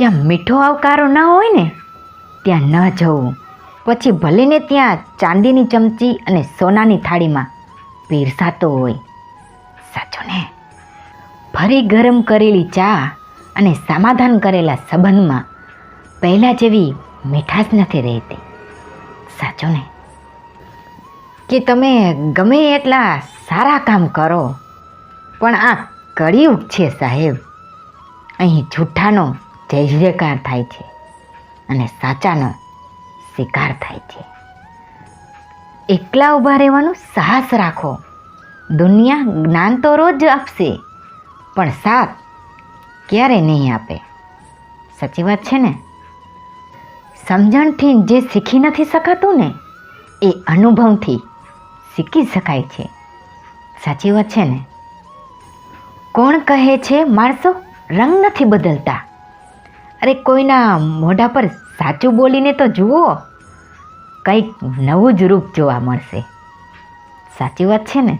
જ્યાં મીઠો આવકારો ન હોય ને, ત્યાં ન જવું. પછી ભલેને ત્યાં ચાંદીની ચમચી અને સોનાની થાળીમાં પીરસાતો હોય. સાચું ને? ફરી ગરમ કરેલી ચા અને સમાધાન કરેલા સંબંધમાં પહેલાં જેવી મીઠાશ નથી રહેતી. સાચું ને? કે તમે ગમે એટલા સારા કામ કરો, પણ આ કળિયુગ છે સાહેબ. અહીં જૂઠાનો જય જયકાર થાય છે અને સાચાનો શિકાર થાય છે. એકલા ઊભા રહેવાનું સાહસ રાખો. દુનિયા જ્ઞાન તો રોજ આપશે, પણ સાથ ક્યારે નહીં આપે? સાચી વાત છે ને? સમજણથી જે શીખી નથી શકાતું ને, એ અનુભવથી શીખી શકાય છે. સાચી વાત છે ને? કોણ કહે છે, માણસો રંગ નથી બદલતા? અરે કોઈના મોઢા પર સાચું બોલીને તો જુઓ. કંઈક નવું જ રૂપ જોવા મળશે. સાચી વાત છે ને?